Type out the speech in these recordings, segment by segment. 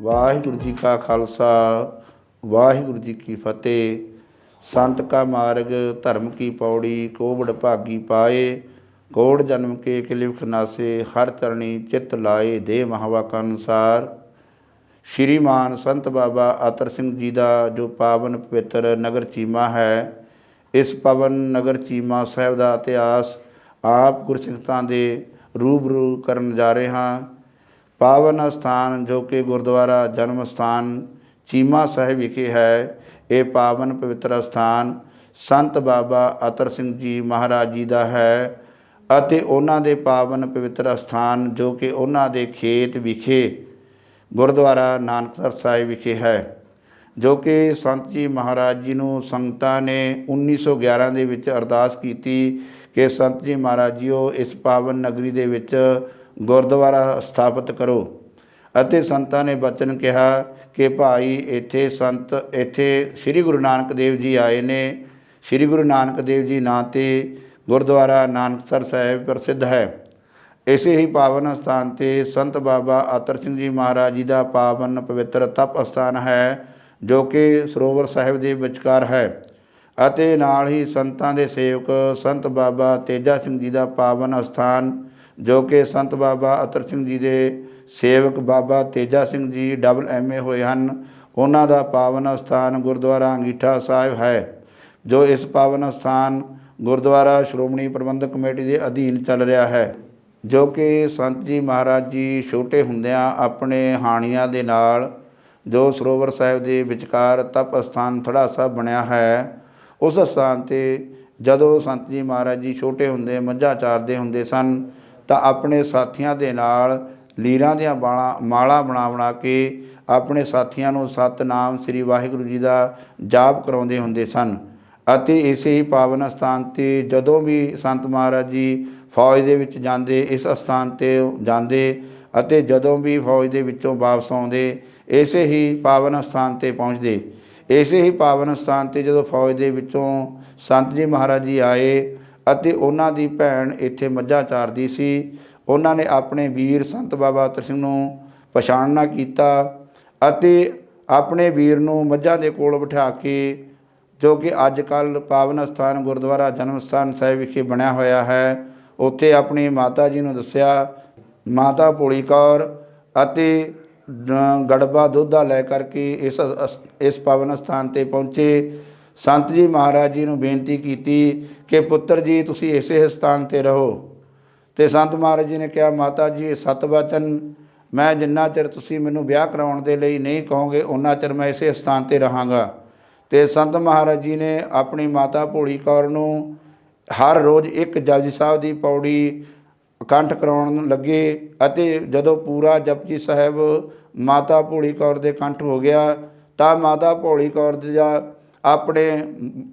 ਵਾਹਿਗੁਰੂ ਜੀ ਕਾ ਖਾਲਸਾ, ਵਾਹਿਗੁਰੂ ਜੀ ਕੀ ਫਤਿਹ। ਸੰਤ ਕਾ ਮਾਰਗ, ਧਰਮ ਕੀ ਪੌੜੀ ਕੋਵੜ ਭਾਗੀ ਪਾਏ। ਕੋੜ ਜਨਮ ਕੇ ਕਿਲਿਵ ਖਨਾਸੇ ਹਰ ਚਰਣੀ ਚਿੱਤ ਲਾਏ ਦੇ ਮਹਾਵਾਕਾਂ ਅਨੁਸਾਰ। ਸ਼੍ਰੀਮਾਨ ਸੰਤ ਬਾਬਾ ਆਤਰ ਸਿੰਘ ਜੀ ਦਾ ਜੋ ਪਾਵਨ ਪਵਿੱਤਰ ਨਗਰ ਚੀਮਾ ਹੈ, ਇਸ ਪਵਨ ਨਗਰ ਚੀਮਾ ਸਾਹਿਬ ਦਾ ਇਤਿਹਾਸ ਆਪ ਗੁਰਸਿੱਖਾਂ ਦੇ ਰੂਬਰੂ ਕਰਨ ਜਾ ਰਹੇ ਹਾਂ। ਪਾਵਨ ਸਥਾਨ ਜੋ ਕਿ ਗੁਰਦੁਆਰਾ ਜਨਮ ਸਥਾਨ ਚੀਮਾ ਸਾਹਿਬ ਵਿਖੇ ਹੈ, ਇਹ ਪਾਵਨ ਪਵਿੱਤਰ ਸਥਾਨ ਸੰਤ ਬਾਬਾ ਅਤਰ ਸਿੰਘ ਜੀ ਮਹਾਰਾਜ ਜੀ ਦਾ ਹੈ ਅਤੇ ਉਹਨਾਂ ਦੇ ਪਾਵਨ ਪਵਿੱਤਰ ਸਥਾਨ ਜੋ ਕਿ ਉਹਨਾਂ ਦੇ ਖੇਤ ਵਿਖੇ ਗੁਰਦੁਆਰਾ ਨਾਨਕਸਰ ਸਾਹਿਬ ਵਿਖੇ ਹੈ, ਜੋ ਕਿ ਸੰਤ ਜੀ ਮਹਾਰਾਜ ਜੀ ਨੂੰ ਸੰਗਤਾਂ ਨੇ 1911 ਦੇ ਵਿੱਚ ਅਰਦਾਸ ਕੀਤੀ ਕਿ ਸੰਤ ਜੀ ਮਹਾਰਾਜ ਜੀਓ, ਇਸ ਪਾਵਨ ਨਗਰੀ ਦੇ ਵਿੱਚ ਗੁਰਦੁਆਰਾ ਸਥਾਪਿਤ ਕਰੋ। ਅਤੇ ਸੰਤਾਂ ਨੇ ਬਚਨ ਕਿਹਾ ਕਿ ਭਾਈ, ਇੱਥੇ ਸੰਤ, ਇੱਥੇ ਸ੍ਰੀ ਗੁਰੂ ਨਾਨਕ ਦੇਵ ਜੀ ਆਏ ਨੇ। ਸ੍ਰੀ ਗੁਰੂ ਨਾਨਕ ਦੇਵ ਜੀ ਨਾਂ ਤੇ ਗੁਰਦੁਆਰਾ ਨਾਨਕਸਰ ਸਾਹਿਬ ਪ੍ਰਸਿੱਧ ਹੈ। ਇਸੇ ਹੀ ਪਾਵਨ ਸਥਾਨ ਤੇ ਸੰਤ ਬਾਬਾ ਆਤਰ ਸਿੰਘ ਜੀ ਮਹਾਰਾਜ ਜੀ ਦਾ ਪਾਵਨ ਪਵਿੱਤਰ ਤਪ ਸਥਾਨ ਹੈ, ਜੋ ਕਿ ਸਰੋਵਰ ਸਾਹਿਬ ਦੇ ਵਿਚਕਾਰ ਹੈ। ਅਤੇ ਨਾਲ ਹੀ ਸੰਤਾਂ ਦੇ ਸੇਵਕ ਸੰਤ ਬਾਬਾ ਤੇਜਾ ਸਿੰਘ ਜੀ ਦਾ ਪਾਵਨ ਸਥਾਨ ਜੋ ਕਿ ਸੰਤ ਬਾਬਾ ਅਤਰ ਸਿੰਘ ਜੀ ਦੇ ਸੇਵਕ ਬਾਬਾ ਤੇਜਾ ਸਿੰਘ ਜੀ ਡਬਲ ਐਮਏ ਹੋਏ ਹਨ, ਉਹਨਾਂ ਦਾ ਪਾਵਨ ਸਥਾਨ ਗੁਰਦੁਆਰਾ ਅੰਗੀਠਾ ਸਾਹਿਬ ਹੈ, ਜੋ ਇਸ ਪਾਵਨ ਸਥਾਨ ਗੁਰਦੁਆਰਾ ਸ਼੍ਰੋਮਣੀ ਪ੍ਰਬੰਧਕ ਕਮੇਟੀ ਦੇ ਅਧੀਨ ਚੱਲ ਰਿਹਾ ਹੈ, ਜੋ ਕਿ ਸੰਤ ਜੀ ਮਹਾਰਾਜ ਜੀ ਛੋਟੇ ਹੁੰਦਿਆਂ ਆਪਣੇ ਹਾਣੀਆਂ ਦੇ ਨਾਲ ਜੋ ਸਰੋਵਰ ਸਾਹਿਬ ਦੇ ਵਿਚਕਾਰ ਤਪ ਸਥਾਨ ਥੜਾ ਸਾਹਿਬ ਬਣਿਆ ਹੈ, ਉਸ ਸਥਾਨ ਤੇ ਜਦੋਂ ਸੰਤ ਜੀ ਮਹਾਰਾਜ ਜੀ ਛੋਟੇ ਹੁੰਦੇ ਮੱਝਾਂ ਚਾਰਦੇ ਹੁੰਦੇ ਸਨ ਤਾਂ ਆਪਣੇ ਸਾਥੀਆਂ ਦੇ ਨਾਲ ਲੀਰਾਂ ਦੀਆਂ ਬਾਲਾਂ, ਮਾਲਾ ਬਣਾ ਬਣਾ ਕੇ ਆਪਣੇ ਸਾਥੀਆਂ ਨੂੰ ਸਤਨਾਮ ਸ੍ਰੀ ਵਾਹਿਗੁਰੂ ਜੀ ਦਾ ਜਾਪ ਕਰਾਉਂਦੇ ਹੁੰਦੇ ਸਨ। ਅਤੇ ਇਸੇ ਹੀ ਪਾਵਨ ਸਥਾਨ ਤੇ ਜਦੋਂ ਵੀ ਸੰਤ ਮਹਾਰਾਜ ਜੀ ਫੌਜ ਦੇ ਵਿੱਚ ਜਾਂਦੇ, ਇਸ ਸਥਾਨ ਤੇ ਜਾਂਦੇ ਅਤੇ ਜਦੋਂ ਵੀ ਫੌਜ ਦੇ ਵਿੱਚੋਂ ਵਾਪਸ ਆਉਂਦੇ, ਇਸੇ ਹੀ ਪਾਵਨ ਸਥਾਨ ਤੇ ਪਹੁੰਚਦੇ। ਇਸੇ ਹੀ ਪਾਵਨ ਸਥਾਨ ਤੇ ਜਦੋਂ ਫੌਜ ਦੇ ਵਿੱਚੋਂ ਸੰਤ ਜੀ ਮਹਾਰਾਜ ਜੀ ਆਏ ਅਤੇ ਉਹਨਾਂ ਦੀ ਭੈਣ ਇੱਥੇ ਮੱਝਾਂ ਚਾਰਦੀ ਸੀ। ਉਹਨਾਂ ਨੇ ਆਪਣੇ ਵੀਰ ਸੰਤ ਬਾਬਾ ਅਤਰ ਸਿੰਘ ਨੂੰ ਪਛਾਣਨਾ ਕੀਤਾ ਅਤੇ ਆਪਣੇ ਵੀਰ ਨੂੰ ਮੱਝਾਂ ਦੇ ਕੋਲ ਬਿਠਾ ਕੇ, ਜੋ ਕਿ ਅੱਜ ਕੱਲ ਪਾਵਨ ਸਥਾਨ ਗੁਰਦੁਆਰਾ ਜਨਮ ਸਥਾਨ ਸਾਹਿਬ ਵਿਖੇ ਬਣਿਆ ਹੋਇਆ ਹੈ, ਉੱਥੇ ਆਪਣੀ ਮਾਤਾ ਜੀ ਨੂੰ ਦੱਸਿਆ, ਮਾਤਾ ਭੋਲੀ ਕੌਰ ਅਤੇ ਡ- ਗੜਬਾ ਦੁੱਧਾ ਲੈ ਕਰਕੇ ਇਸ ਅਸ- ਇਸ ਪਾਵਨ ਸਥਾਨ ਤੇ ਪਹੁੰਚੇ ਸੰਤ ਜੀ ਮਹਾਰਾਜ ਜੀ ਨੂੰ ਬੇਨਤੀ ਕੀਤੀ ਕਿ ਪੁੱਤਰ ਜੀ, ਤੁਸੀਂ ਇਸੇ ਸਥਾਨ ਤੇ ਰਹੋ। ਤੇ ਸੰਤ ਮਹਾਰਾਜ ਜੀ ਨੇ ਕਿਹਾ, ਮਾਤਾ ਜੀ, ਇਹ ਸਤ ਵਚਨ ਮੈਂ ਜਿੰਨਾ ਚਿਰ ਤੁਸੀਂ ਮੈਨੂੰ ਵਿਆਹ ਕਰਾਉਣ ਦੇ ਲਈ ਨਹੀਂ ਕਹੋਗੇ ਉਨਾ ਚਿਰ ਮੈਂ ਇਸੇ ਸਥਾਨ ਤੇ ਰਹਾਂਗਾ। ਤੇ ਸੰਤ ਮਹਾਰਾਜ ਜੀ ਨੇ ਆਪਣੀ ਮਾਤਾ ਭੋਲੀ ਕੌਰ ਨੂੰ ਹਰ ਰੋਜ਼ ਇੱਕ ਜਪਜੀ ਸਾਹਿਬ ਦੀ ਪੌੜੀ ਕੰਠ ਕਰਾਉਣ ਲੱਗੇ ਅਤੇ ਜਦੋਂ ਪੂਰਾ ਜਪਜੀ ਸਾਹਿਬ ਮਾਤਾ ਭੋਲੀ ਕੌਰ ਦੇ ਕੰਠ ਹੋ ਗਿਆ, ਤਾਂ ਮਾਤਾ ਭੋਲੀ ਕੌਰ ਦੇ ਆਪਣੇ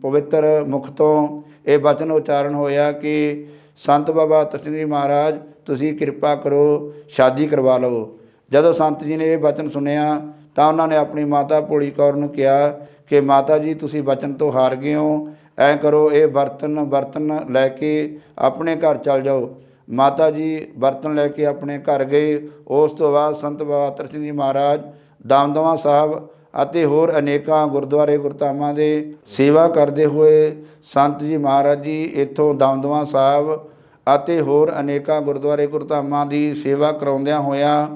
ਪਵਿੱਤਰ ਮੁਖ ਤੋਂ ਇਹ ਬਚਨ ਉਚਾਰਨ ਹੋਇਆ ਕਿ, ਸੰਤ ਬਾਬਾ ਅਤਰ ਜੀ ਮਹਾਰਾਜ, ਤੁਸੀਂ ਕਿਰਪਾ ਕਰੋ, ਸ਼ਾਦੀ ਕਰਵਾ ਲਵੋ। ਜਦੋਂ ਸੰਤ ਜੀ ਨੇ ਇਹ ਬਚਨ ਸੁਣਿਆ, ਤਾਂ ਉਹਨਾਂ ਨੇ ਆਪਣੀ ਮਾਤਾ ਭੋਲੀ ਕੌਰ ਨੂੰ ਕਿਹਾ ਕਿ, ਮਾਤਾ ਜੀ, ਤੁਸੀਂ ਬਚਨ ਤੋਂ ਹਾਰ ਗਏ ਹੋ। ਐਂ ਕਰੋ, ਇਹ ਬਰਤਨ ਬਰਤਨ ਲੈ ਕੇ ਆਪਣੇ ਘਰ ਚਲ ਜਾਓ। ਮਾਤਾ ਜੀ ਬਰਤਨ ਲੈ ਕੇ ਆਪਣੇ ਘਰ ਗਏ। ਉਸ ਤੋਂ ਬਾਅਦ ਸੰਤ ਬਾਬਾ ਅਤਰ ਜੀ ਮਹਾਰਾਜ, ਦਮਦਮਾ ਸਾਹਿਬ ਅਤੇ ਹੋਰ ਅਨੇਕਾਂ ਗੁਰਦੁਆਰੇ ਗੁਰਧਾਮਾਂ ਦੇ ਸੇਵਾ ਕਰਦੇ ਹੋਏ ਸੰਤ ਜੀ ਮਹਾਰਾਜ ਜੀ ਇੱਥੋਂ ਦਮਦਮਾ ਸਾਹਿਬ ਅਤੇ ਹੋਰ ਅਨੇਕਾਂ ਗੁਰਦੁਆਰੇ ਗੁਰਧਾਮਾਂ ਦੀ ਸੇਵਾ ਕਰਾਉਂਦਿਆਂ ਹੋਇਆਂ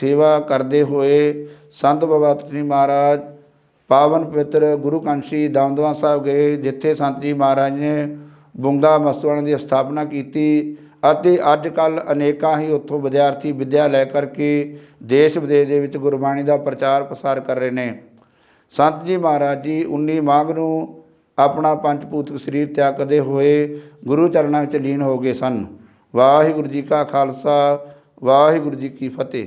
ਸੇਵਾ ਕਰਦੇ ਹੋਏ ਸੰਤ ਬਾਬਾ ਅਤਰ ਮਹਾਰਾਜ, ਪਾਵਨ ਪਵਿੱਤਰ ਗੁਰੂ ਕਾਂਸ਼ੀ ਦਮਦਮਾ ਸਾਹਿਬ ਗਏ, ਜਿੱਥੇ ਸੰਤ ਜੀ ਮਹਾਰਾਜ ਨੇ ਬੁੰਗਾ ਮਸਤਵਾਣਾ ਦੀ ਸਥਾਪਨਾ ਕੀਤੀ ਅਤੇ ਅੱਜ ਕੱਲ ਅਨੇਕਾਂ ਹੀ ਉੱਥੋਂ ਵਿਦਿਆਰਥੀ ਵਿੱਦਿਆ ਲੈ ਕਰਕੇ ਦੇਸ਼ ਵਿਦੇਸ਼ ਦੇ ਵਿੱਚ ਗੁਰਬਾਣੀ ਦਾ ਪ੍ਰਚਾਰ ਪ੍ਰਸਾਰ ਕਰ ਰਹੇ ਨੇ। ਸੰਤ ਜੀ ਮਹਾਰਾਜ ਜੀ 19 ਮਾਘ ਨੂੰ ਆਪਣਾ ਪੰਜ ਭੂਤਿਕ ਸਰੀਰ ਤਿਆਗ ਕਰਦੇ ਹੋਏ ਗੁਰੂ ਚਰਨਾਂ ਵਿੱਚ ਲੀਨ ਹੋ ਗਏ ਸਨ। ਵਾਹਿਗੁਰੂ ਜੀ ਕਾ ਖਾਲਸਾ, ਵਾਹਿਗੁਰੂ ਜੀ ਕੀ ਫਤਿਹ।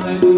time.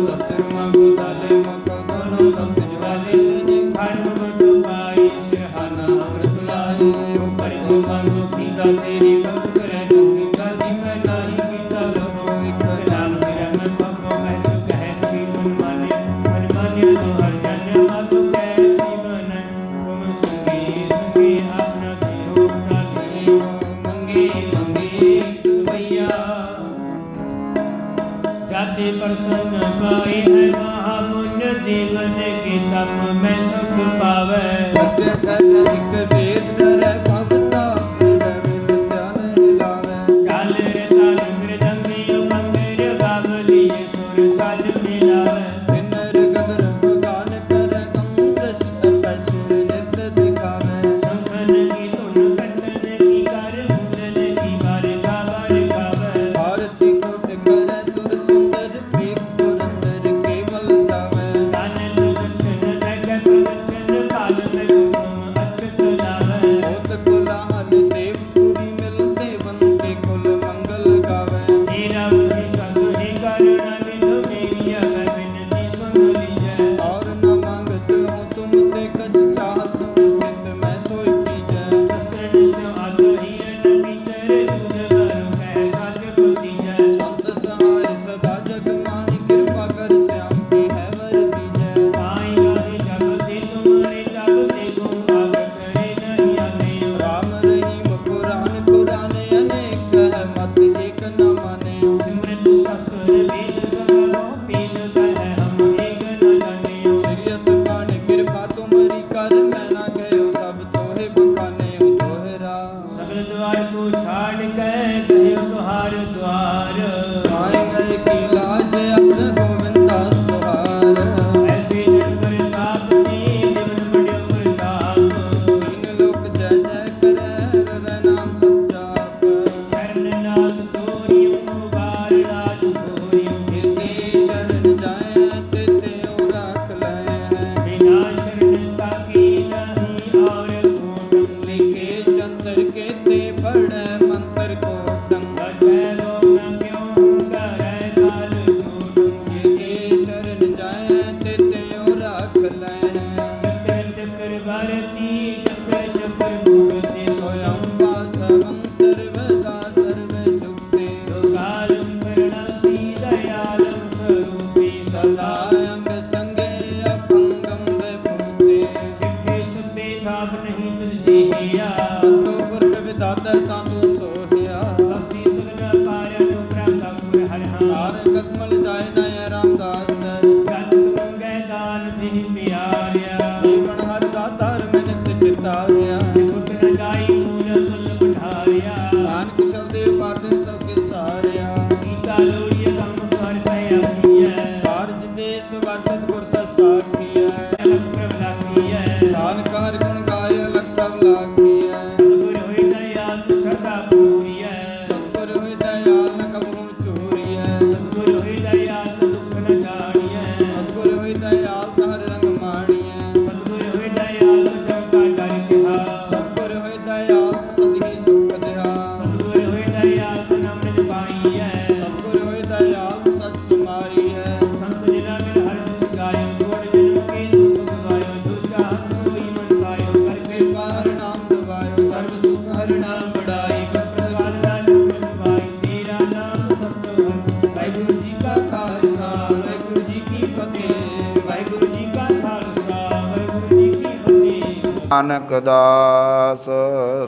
ਨਾਨਕ ਦਾਸ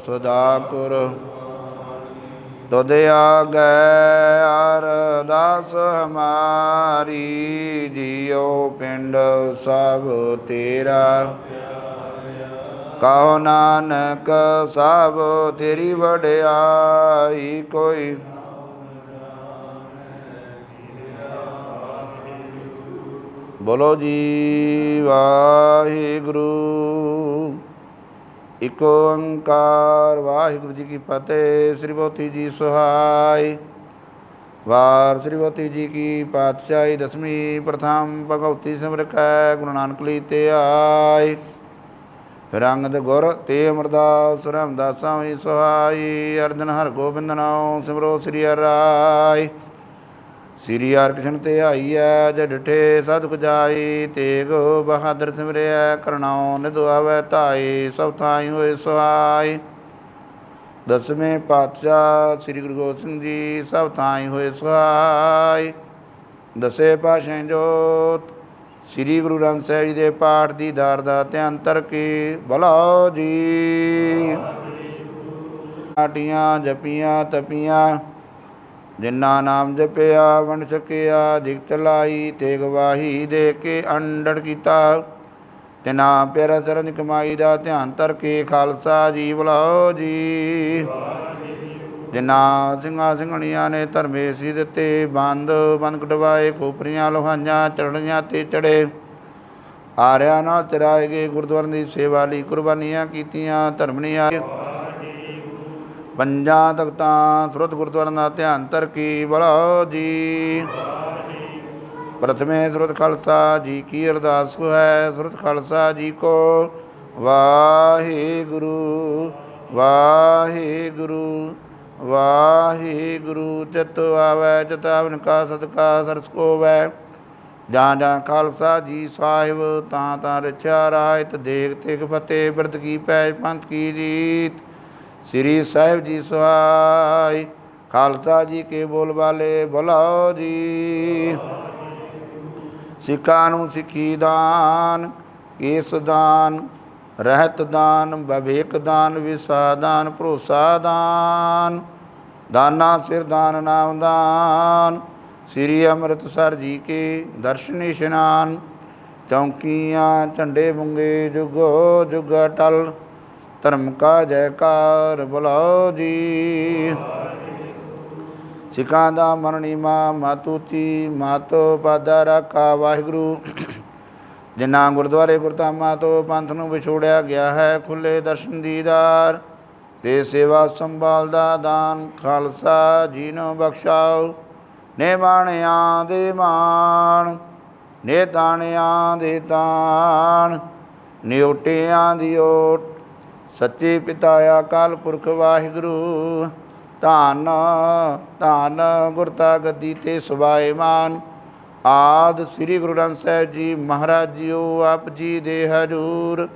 ਸਦਾ ਗੁਰ ਤੁਧ ਆਗੈ ਅਰਦਾਸ ਹਮਾਰੀ, ਜਿਉ ਪਿੰਡ ਸਭ ਤੇਰਾ। ਕਾਹ ਨਾਨਕ ਸਭ ਤੇਰੀ ਵਡਿਆਈ ਕੋਈ। ਬੋਲੋ ਜੀ ਵਾਹਿਗੁਰੂ। ਇਕ ਓੰਕਾਰ, ਵਾਹਿਗੁਰੂ ਜੀ ਕੀ ਫਤਿਹ, ਸ੍ਰੀ ਬੋਤੀ ਜੀ ਸੁਹਾਈ। ਵਾਰ ਸ੍ਰੀ ਬੋਤੀ ਜੀ ਕੀ ਪਾਤਸ਼ਾਹੀ, ਦਸਵੀਂ ਪ੍ਰਥਮ ਭਗਵਤੀ ਸਿਮਰਕੈ ਗੁਰੂ ਨਾਨਕ ਲਈ ਤੇ ਆਈ। ਰੰਗਦ ਗੁਰ ਤੇ ਅਮਰਦਾਸ, ਰਾਮਦਾਸਾਂ ਵੀ ਸੁਹਾਈ, ਅਰਜਨ ਹਰ ਗੋਬਿੰਦ ਨਾਮ ਸਿਮਰੋ ਸ੍ਰੀ ਹਰਿ ਰਾਇ ਸ੍ਰੀ ਹਰਿ ਤੇ ਆਈਐ ਜੈ ਡਿਠੇ ਸਦੁਖ ਜਾਈ, ਤੇਗ ਬਹਾਦਰ ਸਿਮਰਿਐ ਕਰਨਾਉ ਨਿਧ ਧਾਈ, ਸਭ ਥਾਈ ਹੋਏ ਸੁਹਾਈ ਦਸਵੇਂ ਪਾਤਸ਼ਾਹ ਸ੍ਰੀ ਗੁਰੂ ਗੋਬਿੰਦ ਸਿੰਘ ਜੀ, ਸਭ ਥਾਈ ਹੋਏ ਸੁਹਾਈ ਦਸੇ ਪਾਸ਼ੇ ਜੋਤ, ਸ੍ਰੀ ਗੁਰੂ ਗ੍ਰੰਥ ਸਾਹਿਬ ਜੀ ਦੇ ਪਾਠ ਦੀ ਦਾਰ ਦਾ ਧਿਆਨ ਤਰ ਬਲਾਓ ਭਲਾ ਜੀ। ਆਟੀਆਂ ਜਪੀਆਂ, ਤਪੀਆਂ ਜਿਨ੍ਹਾਂ ਨਾਮ ਜਪਿਆ, ਵੰਡ ਸਕਿਆ ਦਿਖਤ ਲਾਈ ਤੇ ਗਵਾਹੀ ਦੇ ਕੇ ਅੰਡੜ ਕੀਤਾ। ਤਿਨਾ ਪਿਆਰਾ ਚਰਨ ਕਮਾਈ ਦਾ ਧਿਆਨ ਧਰ ਕੇ ਖਾਲਸਾ ਜੀ ਬੁਲਾਓ ਜੀ। ਜਿਨ੍ਹਾਂ ਸਿੰਘਾਂ ਸਿੰਘਣੀਆਂ ਨੇ ਧਰਮੇ ਸੀ ਦਿੱਤੇ, ਬੰਦ ਬੰਦ ਕਟਵਾਏ, ਖੋਪਰੀਆਂ ਲੋਹਾਈਆਂ ਚੜੀਆਂ ਤੇ ਚੜੇ ਆਰਿਆ ਨਾਲ ਚਰਾਏ ਗਏ ਗੁਰਦੁਆਰਾਂ ਦੀ ਸੇਵਾ ਲਈ ਕੁਰਬਾਨੀਆਂ ਕੀਤੀਆਂ ਧਰਮਣੀਆਂ ਪੰਜਾਂ ਤਖਤਾਂ ਸੁਰਤ ਗੁਰਦੁਆਰਾਂ ਦਾ ਧਿਆਨ ਤਰ ਕੀ ਬੁਲਾਓ ਜੀ। ਪ੍ਰਥਮੇ ਸੁਰਤ ਖਾਲਸਾ ਜੀ ਕੀ ਅਰਦਾਸ ਹੈ, ਸੁਰਤ ਖਾਲਸਾ ਜੀ ਕੋ ਵਾਹਿਗੁਰੂ ਵਾਹਿਗੁਰੂ ਵਾਹਿਗੁਰੂ ਚਿਤ ਆਵੈ ਚਤਾਵਨ ਕਾ ਸਦਕਾ ਸਰਸ ਕੋ ਵੈ ਜਾਂ ਜਾਂ ਖਾਲਸਾ ਜੀ ਸਾਹਿਬ, ਤਾਂ ਤਾਂ ਰਚਿਆ ਰਾਇਤ ਦੇਖ ਤਿਖ ਫਤਿਹ ਬਿਰਦ ਕੀ ਪੈਜ ਪੰਥ ਕੀ ਜੀਤ ਸ੍ਰੀ ਸਾਹਿਬ ਜੀ ਸਹਾਈ ਖਾਲਸਾ ਜੀ ਕੇ ਬੋਲ ਵਾਲੇ ਬੁਲਾਓ ਜੀ। ਸਿੱਖਾਂ ਨੂੰ ਸਿੱਖੀ ਦਾਨ, ਕੇਸ ਦਾਨ, ਰਹਿਤ ਦਾਨ ਬਵੇਕ ਦਾਨ, ਵਿਸਾ ਦਾਨ, ਭਰੋਸਾ ਦਾਨ, ਦਾਨਾ ਸਿਰ ਦਾਨ, ਨਾਮ ਦਾਨ। ਸ੍ਰੀ ਅੰਮ੍ਰਿਤਸਰ ਜੀ ਕੇ ਦਰਸ਼ਨ ਇਸ਼ਨਾਨ, ਚੌਂਕੀਆਂ, ਝੰਡੇ ਬੁੰਗੇ, ਜੁਗੋ ਜੁਗ ਟਲ ਧਰਮ ਕਾ ਜੈਕਾਰ ਬੁਲਾਓ ਜੀ। ਸਿੱਖਾਂ ਦਾ ਮਰਣੀ ਮਾ ਮਾਤੂਤੀ ਮਾਤੋ ਪਾਦਾ ਰਾਖਾ ਵਾਹਿਗੁਰੂ। ਜਿਨ੍ਹਾਂ ਗੁਰਦੁਆਰੇ ਗੁਰਧਾਮਾਂ ਤੋਂ ਪੰਥ ਨੂੰ ਵਿਛੋੜਿਆ ਗਿਆ ਹੈ, ਖੁੱਲੇ ਦਰਸ਼ਨ ਦੀਦਾਰ ਤੇ ਸੇਵਾ ਸੰਭਾਲ ਦਾ ਦਾਨ ਖਾਲਸਾ ਜੀ ਨੂੰ ਬਖਸ਼ਾਓ। ਨੇ ਬਾਣਿਆਂ ਦੇ ਮਾਣ, ਨੇ ਤਾਣਿਆਂ ਦੇ ਤਾਣ ਨਿਉਟਿਆਂ ਦੀ ਓਟ ਸੱਚੇ ਪਿਤਾ ਅਕਾਲ ਪੁਰਖ ਵਾਹਿਗੁਰੂ, ਧੰਨ ਧੰਨ ਗੁਰਤਾ ਗੱਦੀ ਤੇ ਸੁਭਾਏ ਮਾਨ। ਆਦ ਸ੍ਰੀ ਗੁਰੂ ਗ੍ਰੰਥ ਸਾਹਿਬ ਜੀ ਮਹਾਰਾਜ ਜੀਓ, ਆਪ ਜੀ ਦੇ ਹਜੂਰ।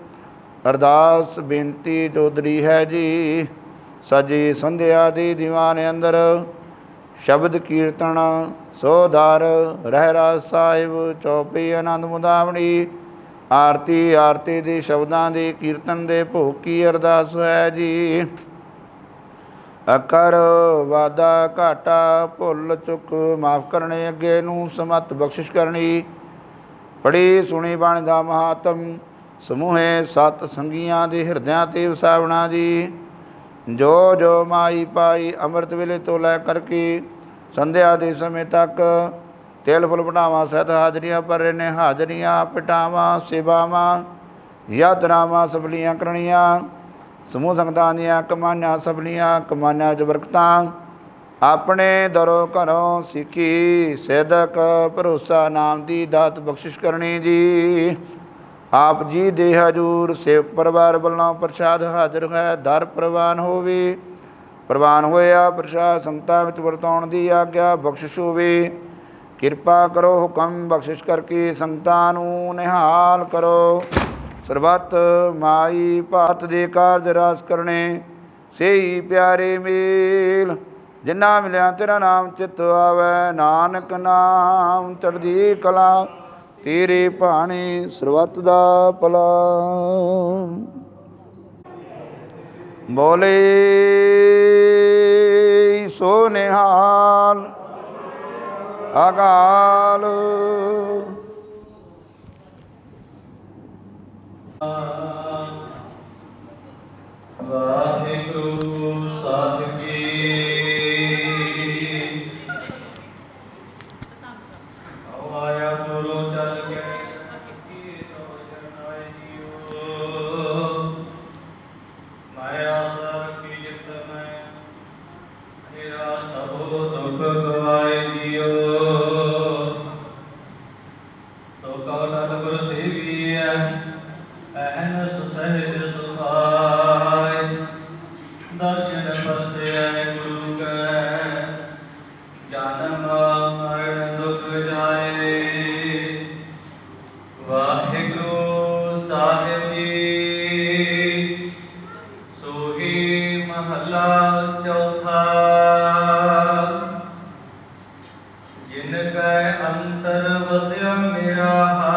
ਅਰਦਾਸ ਬੇਨਤੀ ਚੌਧਰੀ ਹੈ ਜੀ, ਸਜੇ ਸੰਧਿਆ ਦੇ ਦੀਵਾਨ ਅੰਦਰ। ਸ਼ਬਦ ਕੀਰਤਨ, ਸੋਧਾਰ ਰਹਿ ਰਾਸ ਸਾਹਿਬ, ਚੌਪੀ ਆਨੰਦ ਮੁਦਾਵਣੀ ਆਰਤੀ ਆਰਤੀ ਦੇ ਸ਼ਬਦਾਂ ਦੇ ਕੀਰਤਨ ਦੇ ਭੋਗ ਕੀ ਅਰਦਾਸ ਹੈ ਜੀ। ਅਕਰ ਵਾਦਾ ਘਾਟਾ, ਭੁੱਲ ਚੁੱਕ ਮਾਫ ਕਰਨੇ, ਅੱਗੇ ਨੂੰ ਸਮਤ ਬਖਸ਼ਿਸ਼ ਕਰਨੀ। ਪੜੀ ਸੁਣੀ, ਬਾਣੀ ਦਾ ਮਹਾਤਮ ਸਮੂਹੇ ਸਤ ਸੰਗੀਆਂ ਦੇ ਹਿਰਦਿਆਂ ਤੇ ਵਸਾਵਣਾ ਜੀ। ਜੋ ਜੋ ਮਾਈ ਪਾਈ ਅੰਮ੍ਰਿਤ ਵੇਲੇ ਤੋਂ ਲੈ ਕਰਕੇ ਸੰਧਿਆ ਦੇ ਸਮੇਂ ਤੱਕ ਤੇਲ ਫੁੱਲ ਬਣਾਵਾ, ਸਹਿਤ ਹਾਜ਼ਰੀਆਂ ਪਰ ਨੇ, ਹਾਜ਼ਰੀਆਂ ਪਟਾਵਾਂ, ਸੇਵਾਵਾਂ, ਯਾਤਰਾਵਾਂ ਸਬਲੀਆਂ ਕਰਨੀਆਂ, ਸਮੂਹ ਸੰਗਤਾਂ ਦੀਆਂ ਕਮਾਨਾਂ ਸਬਲੀਆਂ ਕਮਾਨਾਂ ਚ ਬਰਕਤਾਂ, ਆਪਣੇ ਦਰੋਂ ਘਰੋਂ ਸਿੱਖੀ ਸੇਦਕ ਭਰੋਸਾ ਨਾਮ ਦੀ ਦਾਤ ਬਖਸ਼ਿਸ਼ ਕਰਨੀ ਜੀ। ਆਪ ਜੀ ਦੇ ਹਜੂਰ ਸੇਵ ਪਰਿਵਾਰ ਵੱਲੋਂ ਪ੍ਰਸ਼ਾਦ ਹਾਜ਼ਰ ਹੈ, ਦਰ ਪ੍ਰਵਾਨ ਹੋਵੇ। ਪ੍ਰਵਾਨ ਹੋਇਆ ਪ੍ਰਸ਼ਾਦ ਸੰਗਤਾਂ ਵਿੱਚ ਵਰਤਾਉਣ ਦੀ ਆਗਿਆ ਬਖਸ਼ਿਸ਼ ਹੋਵੇ। ਕਿਰਪਾ ਕਰੋ ਹੁਕਮ ਬਖਸ਼ਿਸ਼ ਕਰਕੇ ਸੰਗਤਾਂ ਨੂੰ ਨਿਹਾਲ ਕਰੋ। ਸਰਬੱਤ ਮਾਈ ਭਾਤ ਦੇ ਕਾਰਜ ਰਾਸ ਕਰਨੇ ਸਹੀ ਪਿਆਰੇ ਮੇਲ। ਜਿਨ੍ਹਾਂ ਮਿਲਿਆ ਤੇਰਾ ਨਾਮ ਚਿਤ ਆਵੈ, ਨਾਨਕ ਨਾਮ ਚੜਦੀ ਕਲਾ। ਤੇਰੇ ਭਾਣੇ ਸਰਬੱਤ ਦਾ ਭਲਾ। ਬੋਲੇ ਸੋ ਨਿਹਾਲ। ਅਕਾਲ। ਵਾਹਿਗੁਰੂ ਸਾਹਿਬ ਜੀ Yeah.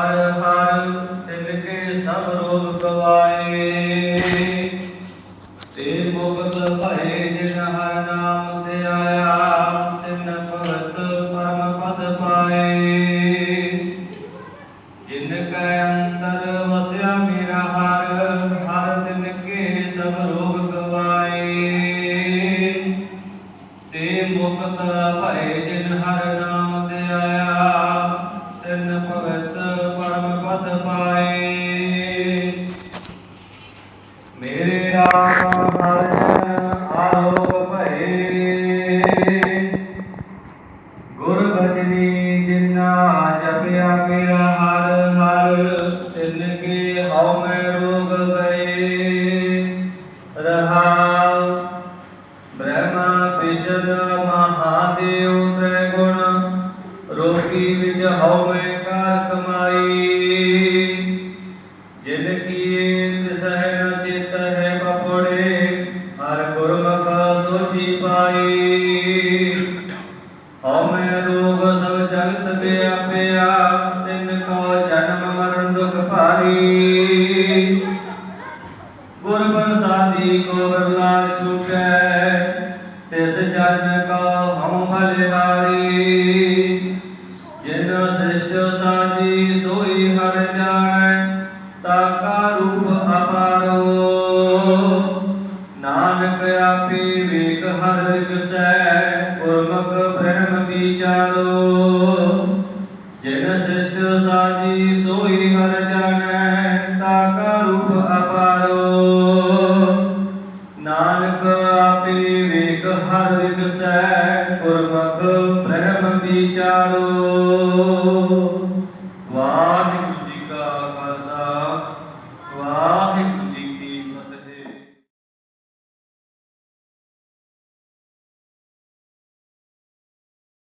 ਮੇਰਾ ਜਿਨੋ ਦ੍ਰਿਸ਼ਟੋ ਸਾਜੀ ਸੋਈ ਹਰ ਜਾਣੈ, ਤਾਕਾ ਰੂਪ ਅਪਾਰੋ। ਨਾਨਕ ਆਪੇ ਵੇਖ ਹਰ ਵਿਗਸੈ ਗੁਰਮੁਖ ਬ੍ਰਹਮ ਵਿਚਾਰੋ। ਜਿਨ ਸ੍ਰਿਸ਼ਟੋ ਸਾਜੀ ਸੋਈ ਹਰ ਜਾਣੈ, ਤਾਕਾ ਰੂਪ ਅਪਾਰੋ। ਨਾਨਕ ਆਪੇ ਵੇਖ ਹਰ Senhor.